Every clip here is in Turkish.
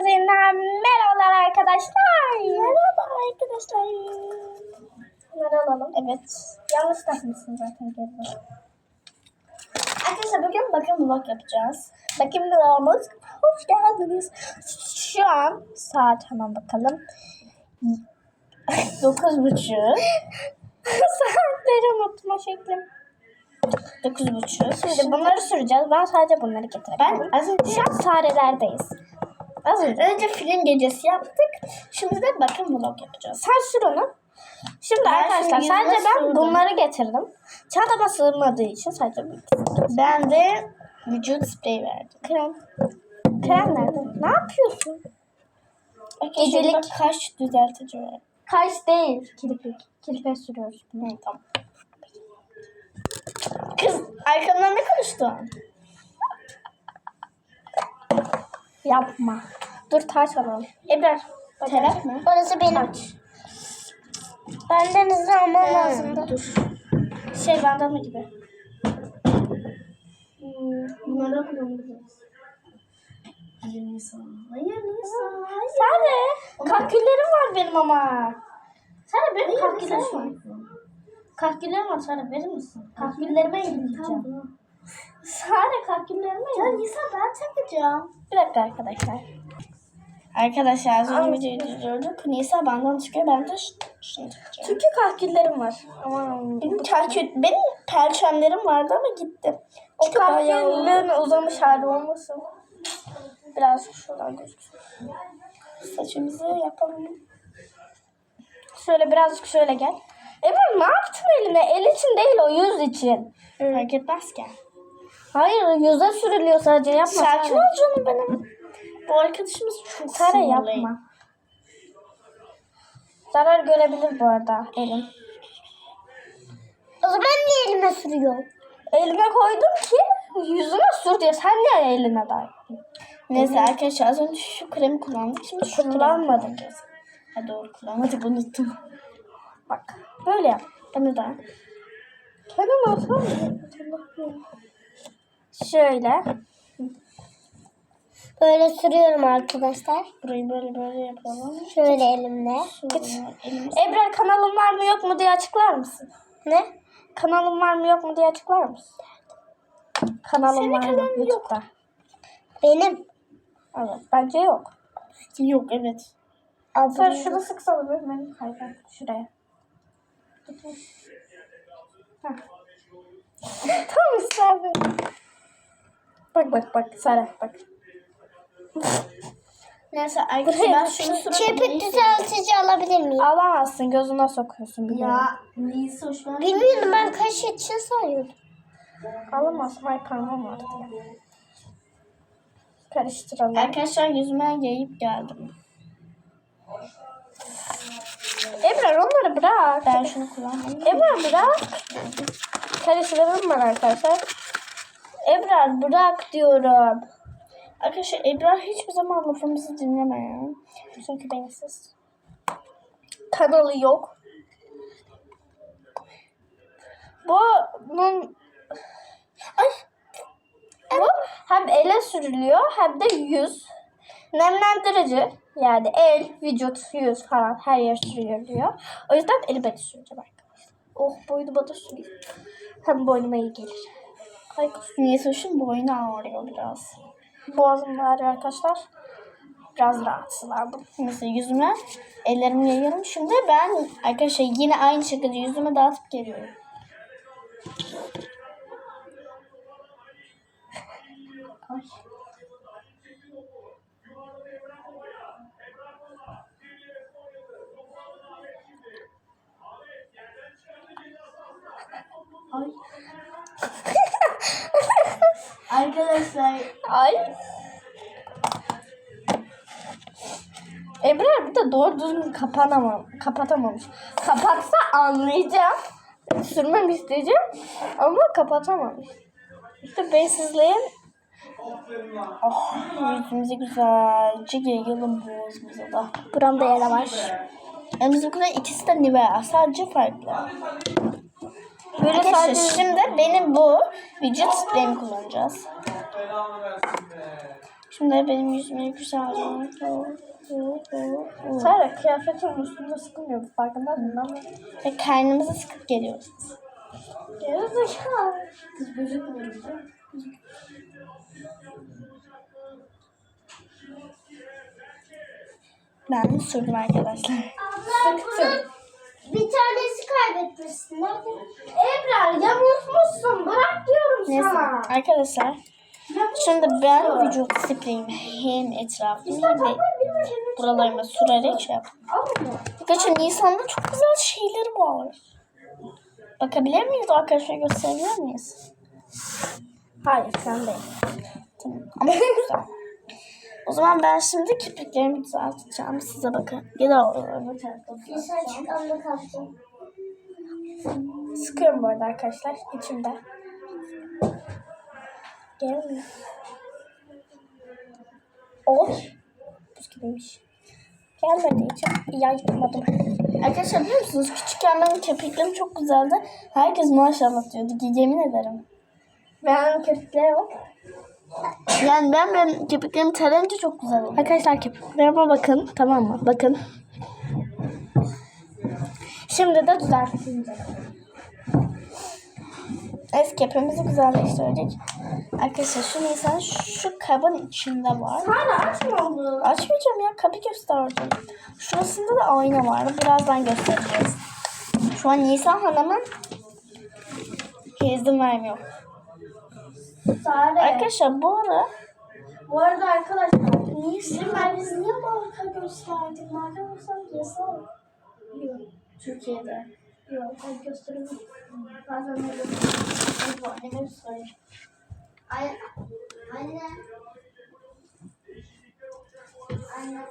Hepinize yeniden merhabalar arkadaşlar. Merhaba arkadaşlar. Bunları alalım. Evet. Yanlış takmışsın zaten geri. Arkadaşlar bugün bakım vlog yapacağız. Bakım vlogumuz hoş geldiniz. Şu an saat hemen bakalım. Dokuz buçuk. Saatleri unutma şeklim. Dokuz buçuk. Şimdi bunları süreceğiz. Ben sadece bunları getireyim. Ben Şu an farelerdeyiz. Az önce, film gecesi yaptık. Şimdi de bakım vlog yapacağız. Sen sür onu. Şimdi Ben arkadaşlar şimdi sadece ben sürdüm. bunları getirdim. Çantama sığmadığı için sadece. Ben de vücut spreyi verdim. Krem. Krem nerede? Ne yapıyorsun? Gecelik kaş düzeltici var. Kaş değil. Kirpik. Kirpiğe sürüyoruz. Hı, tamam. Kız arkamdan ne konuştu? Yapma. Dur taş alalım. Ebrar. Terap mı? Orası benim. Benden hızlı almam lazımdı. Dur. Şey bandana gibi. Hmm, Bunlardan kullanabiliriz. Hayır Nisa. Hayır Nisa. Kaküllerim var benim ama. Sare benim Nisa. var. Kaküllerim var Sare verir misin? Kaküllerime ilgileyeceğim. Sare kaküllerime Ya. Nisa ben takacağım. Bir dakika arkadaşlar. Arkadaşlar az önce videoyu durdurduk. Nisa bandana çıkıyor. Ben de ş- şunu takacağım. Çünkü kaküllerim var. Aman. Benim, takip, benim perçemlerim vardı ama gitti. O Çünkü bayağı kaküllerin uzamış hali olmasın. Biraz şuradan gözüksün. saçımızı yapalım. Şöyle birazcık şöyle gel. Ebru ne yaptın eline? El için değil o yüz için. Fark etmez ki. Hayır yüze sürülüyor sadece yapma. Sakin ol canım benim. Bu arkadaşımız çok sinirli. yapma. Zarar görebilir bu arada elin. O zaman niye elime sürüyor? Elime koydum ki yüzüme sür diye. Sen niye eline dayıyorsun? Neyse arkadaşlar az önce şu kremi kullandık. Şimdi şu kremi Kullanmadım. kullanacağız. Ha doğru kullanmadık unuttum. Bak böyle yap. Bana da. Kendin olsam Şöyle. Böyle sürüyorum arkadaşlar. Burayı böyle böyle yapalım. Şöyle elimle. Elimiz. Ebrar kanalım var mı yok mu diye açıklar mısın? Ne? Kanalım var mı yok mu diye açıklar mısın? Kanalım Senin var mı kanalın yok. YouTube'da? Benim. Evet bence yok. Yok evet. Sen Abone. şunu sıksana benim kaygan. Şuraya. Heh. Tam ısrarlı. Bak bak bak Sara bak. Neyse arkadaşlar ben şunu Çepik düzeltici alabilir miyim? Alamazsın gözüne sokuyorsun bir Ya Nisa hoş ben. Bilmiyorum ben kaş için sayıyordum. Alamazsın ay parmağım var diye. Karıştıralım. Arkadaşlar yüzüme yayıp geldim. Ebrar onları bırak. Ben şunu kullanmayayım. Ebrar bırak. Karıştıralım var arkadaşlar. Ebrar bırak diyorum. Arkadaşlar Ebrar hiçbir zaman lafımızı dinlemeyen. Çünkü beyinsiz. Kanalı yok. Bu bunun Ay. bu hem ele sürülüyor hem de yüz. Nemlendirici yani el, vücut, yüz falan her yer sürülüyor. O yüzden elime de süreceğim arkadaşlar. Oh boynuma da süreyim. Hem boynuma iyi gelir. Ay Nisa hoşun boynu ağrıyor biraz. Boğazım ağrıyor arkadaşlar. Biraz rahatsızlandım. Neyse yüzüme ellerimi yayıyorum. Şimdi ben arkadaşlar yine aynı şekilde yüzüme dağıtıp geliyorum. Ay. Ay. Arkadaşlar Ay. Ebrar bir de doğru düzgün kapanamam, kapatamamış. Kapatsa anlayacağım. Sürmem isteyeceğim ama kapatamamış. İşte beysizliğin oh, yüzümüze güzelce yayalım boğazımıza da. buramda yara var. Önümüzdekiler ikisi de Nivea. Sadece farklı. Böyle Arkadaşlar sadece şimdi benim bu vücut spreyimi kullanacağız. Şimdi benim yüzüme güzelce. Sara kıyafetin üstünde sıkılmıyor. Farkında mısın? Ama Ve karnımıza sıkıp geliyoruz. gerizekalı. Kız gözükmüyoruz Ben de sürdüm arkadaşlar. Sıktım. Bir tanesi kaybetmişsin. Nerede? Ebrar yamultmuşsun. Bırak diyorum Neyse sana. arkadaşlar. Şimdi ben vücut spreyimi hem etrafımı hem de buralarıma sürerek şey yaptım. Arkadaşlar Nisan'da çok güzel şeyleri var. Bakabilir miyiz? Arkadaşlar gösterebilir miyiz? Hayır sen değil. Tamam. Ama güzel. O zaman ben şimdi kirpiklerimi düzelteceğim. Size bakın. Ya da Dışarı çıkanla kalktım. Sıkıyorum bu arada arkadaşlar içimde. Gelmiyor. Oy. Buz gibiymiş. Gelmediği için yaytmadım. Arkadaşlar biliyor musunuz? Küçükken benim kirpiklerim çok güzeldi. Herkes maşallah diyordu. Yemin ederim. Ben kirpiklere bak. Yani ben benim kirpiklerimi tarayınca çok güzel oldu. Arkadaşlar kirpiklerime bakın. Tamam mı? Bakın. Şimdi de düzelteceğim. Eski yapımızı güzelleştirdik. Arkadaşlar şu Nisan şu kabın içinde var. Hala açma onu. Açmayacağım ya kabı gösterdim. Şurasında da ayna var. Birazdan göstereceğiz. Şu an Nisan Hanım'ın izin vermiyor. Sare. Arkadaşlar bu ara Bu arada arkadaşlar. Nisan Ben biz niye marka gösterdik? Marka gösterdik yasak. Yok. Türkiye'de. Yok. Ben göstereyim. Bazen öyle. Anneme söyle. Anne. Anne.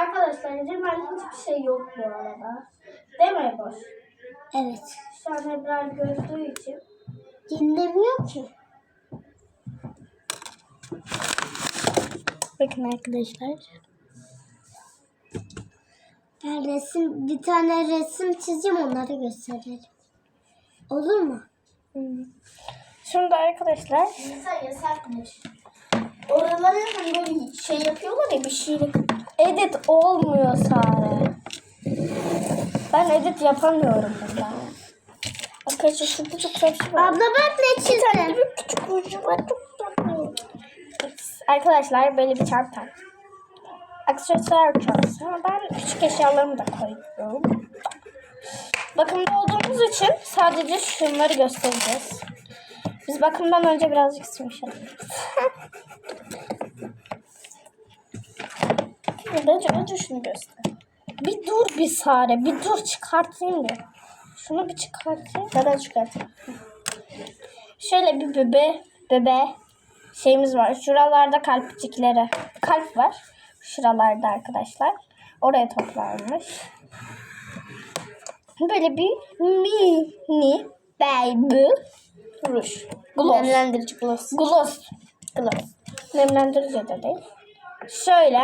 Arkadaşlar Cemal'in hiçbir şey yok bu arada. Deme boş. Evet. Şu an Ebrar gördüğü için. Dinlemiyor ki. Bakın arkadaşlar. Ben resim, bir tane resim çizeceğim onları gösterelim. Olur mu? Şimdi arkadaşlar Nisan yasakmış. Oralara hani böyle şey yapıyorlar ya bir şeyle. edit olmuyor Sare. Ben edit yapamıyorum burada. Arkadaşlar şurada çok var. Abla bak ne çizdim. Bir küçük ucu var çok. Arkadaşlar böyle bir çanta. Aksesuar çantası. Ama ben küçük eşyalarımı da koyuyorum. Bakımda olduğumuz için sadece şunları göstereceğiz. Biz bakımdan önce birazcık sımışalım. Bence önce şunu göster. Bir dur bir Sare. Bir dur çıkartayım bir. Şunu bir çıkartayım. Neden çıkartayım? Şöyle bir bebe bebe şeyimiz var. Şuralarda kalpçikleri. Kalp var. Şuralarda arkadaşlar. Oraya toplanmış. Böyle bir mini baby ruj. Gloss. Nemlendirici gloss. Gloss. Gloss. Nemlendirici de değil. Şöyle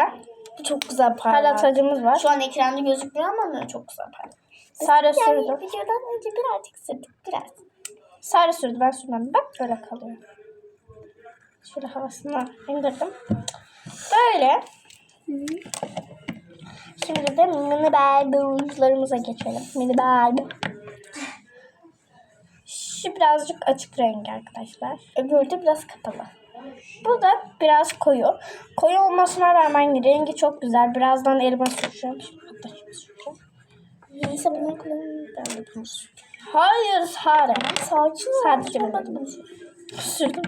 çok güzel parlar. parlatıcımız var. Şu an ekranda gözükmüyor ama çok güzel parlar. Sarı Yani sürdüm. videodan önce birazcık sürdük biraz. Sarı sürdü ben sürmem. Bak böyle kalıyor. Şöyle havasına indirdim. Böyle. Şimdi de mini barbie uçlarımıza geçelim. Mini barbie. Şu birazcık açık renk arkadaşlar. Öbürü de biraz kapalı. Bu da biraz koyu. Koyu olmasına rağmen rengi çok güzel. Birazdan elime süreceğim. Hatta şimdi süreceğim. Neyse bunu kullanayım. Ben de bunu süreceğim. Hayır Sare. Sakin ol. Sadece dedim. Sürdüm.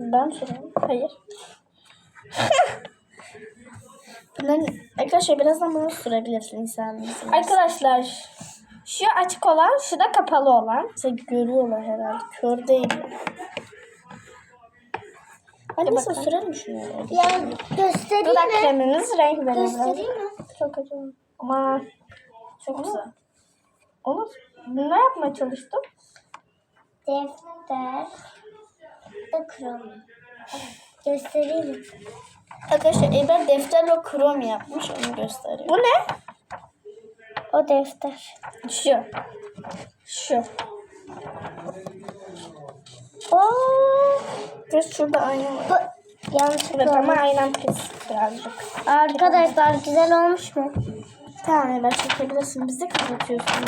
Ben sürüyorum. Hayır. Bunların, arkadaşlar birazdan bunu sürebilirsin insanlar. Arkadaşlar şu açık olan, şu da kapalı olan. Size görüyorlar herhalde. Kör değil. Hadi neyse bakalım. sürelim şunu. öyle. Ya göstereyim Dudak mi? kremimiz renk veriyor. biraz. Göstereyim mi? Çok acı. Ama Çok güzel. onu ne yapmaya çalıştım? Defter. Da krom. Göstereyim? Arkadaşlar Eber defter ve krom yapmış. Onu gösteriyor. Bu ne? O defter. Şu. Şu. Aa, Biraz şurada var. Bu, Yanlışlıkla Evet ama olmuş. aynen pis birazcık. Arkadaşlar güzel olmuş mu? Tamam Ebrar çekebilirsin. Bizi kapatıyorsun.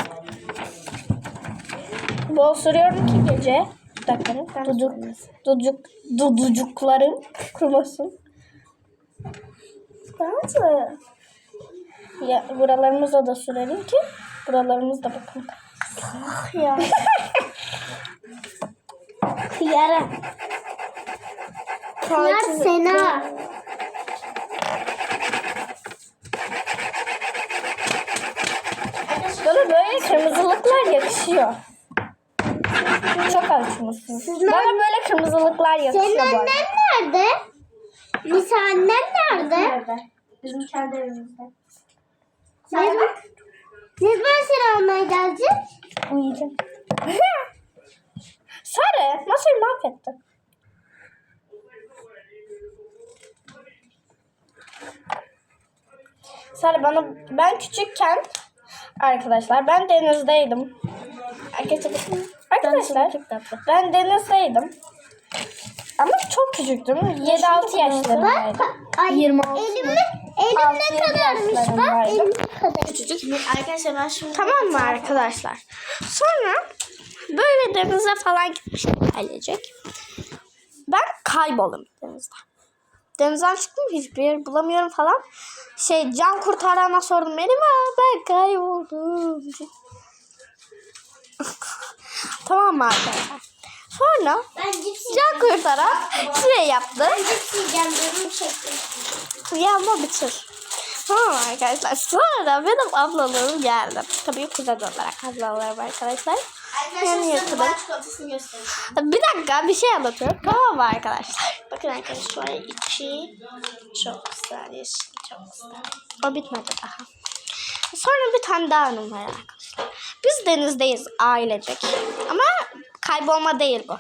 Bol sürüyorum ki gece dudakların Dudu, kuruması. Duducuk, duducukların kuruması. Bazı ya, buralarımıza da sürelim ki buralarımız da bakın. Ah ya. Yara. Kınar Sena. Böyle böyle kırmızılıklar yakışıyor. Çok alışmışsınız. Bana böyle kırmızılıklar Senin yakışıyor bu annen nerede? Lisa annen nerede? Bizim kendi evimizde. Ne, ne zaman seni almaya gelecek? Uyuyacağım. Sarı masayı mahvetti. Sarı bana ben küçükken arkadaşlar ben denizdeydim. Arkadaşlar arkadaşlar ben denizdeydim. Ama çok küçüktüm. 7-6 yaşlarındaydım. Ay, 26 elim, mı? elim ne kadarmış bak? Elim ne kadar. Küçücük. Arkadaşlar ben şimdi Tamam mı arkadaşlar? Sonra böyle denize falan gitmiştim ailecek. Ben kayboldum denizde. Denizden çıktım hiçbir yer bulamıyorum falan. Şey can kurtarana sordum benim ama ben kayboldum. Tamam mı arkadaşlar? Sonra Ben can kurtaran şey yaptı. cips yiyeceğim. Canım çekti. Ya ama bitir. Tamam arkadaşlar. Sonra benim ablalarım geldi. Tabii kuzen olarak ablalarım arkadaşlar. Yani göstereceğim. Bir dakika bir şey anlatıyorum. Tamam mı arkadaşlar? Bakın arkadaşlar içi çok güzel yeşil çok güzel. O bitmedi daha. Sonra bir tane daha anım var arkadaşlar. Biz denizdeyiz ailecek. Ama kaybolma değil bu.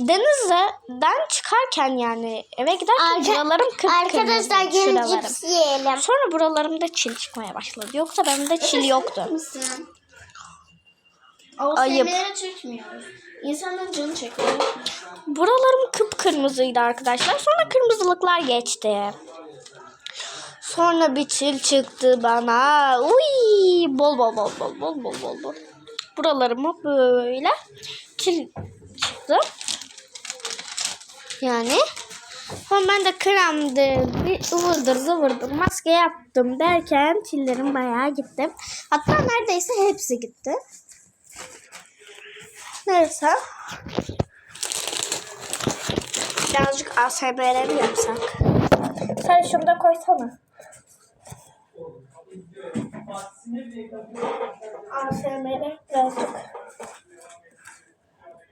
Denizden çıkarken yani eve giderken buralarım kıpkırmızı. Arkadaşlar gelin şuralarım. cips yiyelim. Sonra buralarımda çil çıkmaya başladı. Yoksa bende çil yoktu. Mısın? Ayıp. çekmiyoruz. İnsanların canı çekiyor. Buralarım kıpkırmızıydı arkadaşlar. Sonra kırmızılıklar geçti. Sonra bir çil çıktı bana. Uy, bol bol bol bol bol bol bol bol. Buralarıma böyle çil çıktı. Yani sonra ben de kremdir, bir ıvırdır zıvırdır maske yaptım derken çillerim bayağı gitti. Hatta neredeyse hepsi gitti. Neyse. Birazcık ASMR mi yapsak? Sen şunu da koysana. ASMR birazcık.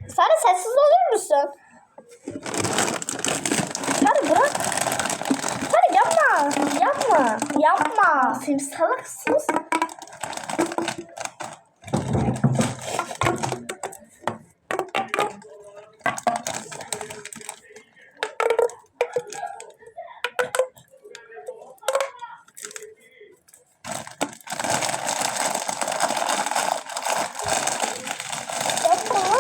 Sarı sessiz olur musun? Sarı bırak. Sarı yapma. Yapma. Yapma. Sen salaksın. Yapma.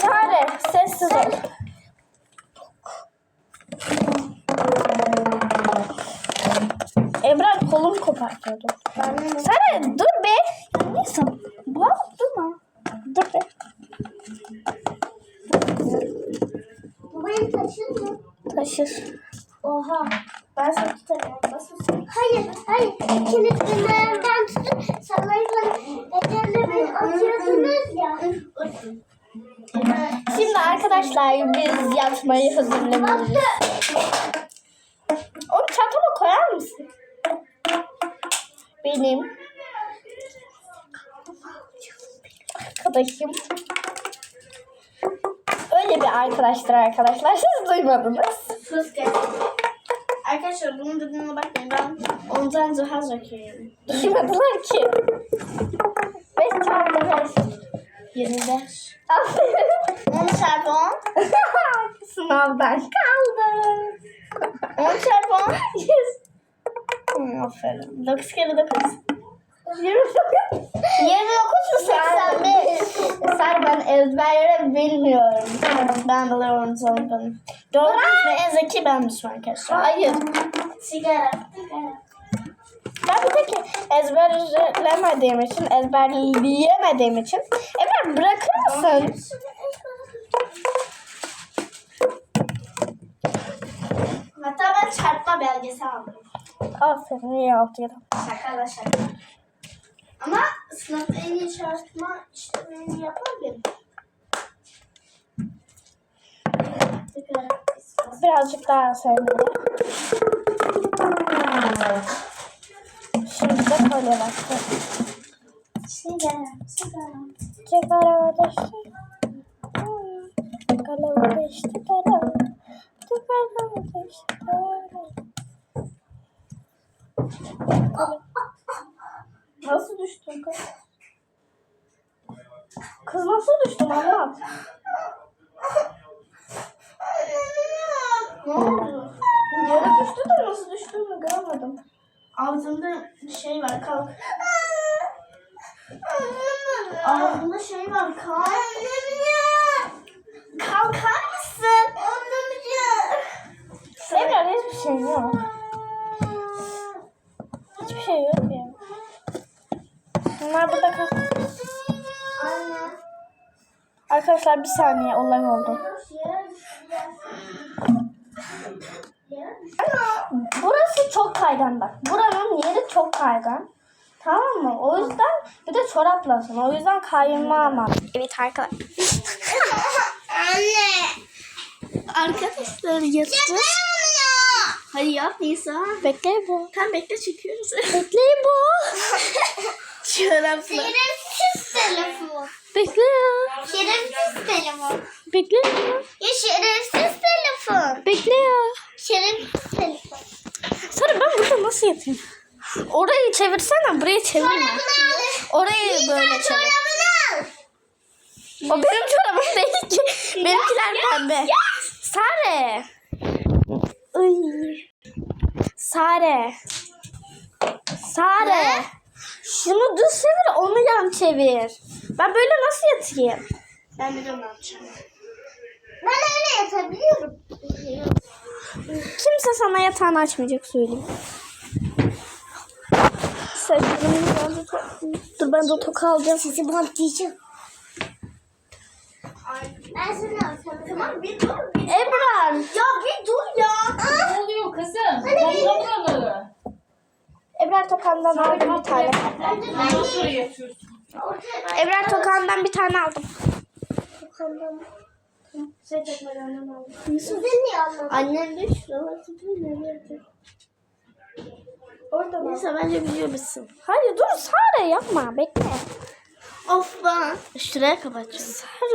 Sare, sessiz ol. Ebrar kolum Sare dur be. Neyse. Bak durma. Dur be. Bu benim taşım mı? Taşır. Oha. Ben sana tutarım. Nasıl Hayır, hayır. Bunlardan tutun. Sallayla ederle beni atıyordunuz ya. Şimdi arkadaşlar biz yatmayı hazırlanıyoruz. arkadaşım. Öyle bir arkadaştır arkadaşlar. Siz duymadınız. Sus kesin. Arkadaşlar bunun dediğine bakmayın. Ben ondan daha zekiyim. Duymadılar ki. Beş çarpı beş. Yirmi beş. On çarpı on. Sınavdan kaldı. On çarpı on. Yüz. Aferin. Dokuz kere dokuz. 29. 29 mu 85? Sar ben ezberleri bilmiyorum. Ben buluyorum sanırım. Gördünüz mü en zeki benmişim arkadaşlar. Hayır. Sigara. Ben bir tek ezberlemediğim için, ezberleyemediğim için. Emre bırakır mısın? Hatta ben çarpma belgesi aldım. Aferin iyi yedi. Şaka da şaka. Ama sınıfta en iyi çarpma işlemini yapabilirim. Sigara. Birazcık daha sevmeli. Şimdi de kolye baktı. Sigara. Sigara. Sigara ateşi. Kalem ateşi. Kalem. Kalem ateşi. Nasıl düştün kız? Kız nasıl düştün anlat. Ne oldu? Yere düştü de nasıl düştüğünü görmedim. Ağzımda şey var kalk. Ağzımda şey var kalk. Kalkar mısın? Emre hiçbir şey yok. Hiçbir şey yok ya. Bunlar burada kal. Anne. Arkadaşlar bir saniye olay oldu. Burası çok kaygan bak. Buranın yeri çok kaygan. Tamam mı? O yüzden bir de çoraplasın. O yüzden kayma ama. Evet arkadaşlar. Anne. Arkadaşlar yatacağız. Hadi yap Nisa. Bekle bu. Tam bekle çekiyoruz. Bekleyin bu. Şerefsiz. Şerefsiz telefon. Bekle ya. Şerefsiz telefon. Bekle ya. Ya şerefsiz telefon. Bekle ya. Şerefsiz telefon. Sonra ben burada nasıl yatayım? Orayı çevirsene. Burayı çevirme. Orayı böyle çevir. Çorabını al. O benim çorabım değil ki. Benimkiler pembe. Sare. Ay. Sare. Sare. Şunu düz çevir, onu yan çevir. Ben böyle nasıl yatayım? Ben biliyorum ne yapacağım. Ben öyle yatabiliyorum. Kimse sana yatağını açmayacak söyleyeyim. Sevgilim ben de Dur ben de toka alacağım. Sizi bantlayacağım. Ben seni alacağım. Tamam bir dur. Bir Ebrar. Ya bir dur ya. Ne oluyor kızım? Topla buraları. Ebrar tokandan aldım bir tane. Ebrar tokandan bir tane aldım. Şey çekmeden aldım. Sizin niye almadın? Annem de. Nereye Orada mı? Neyse bence biliyor musun? Hayır dur Sare yapma bekle. Of ben. Şuraya kapatacağım. Sare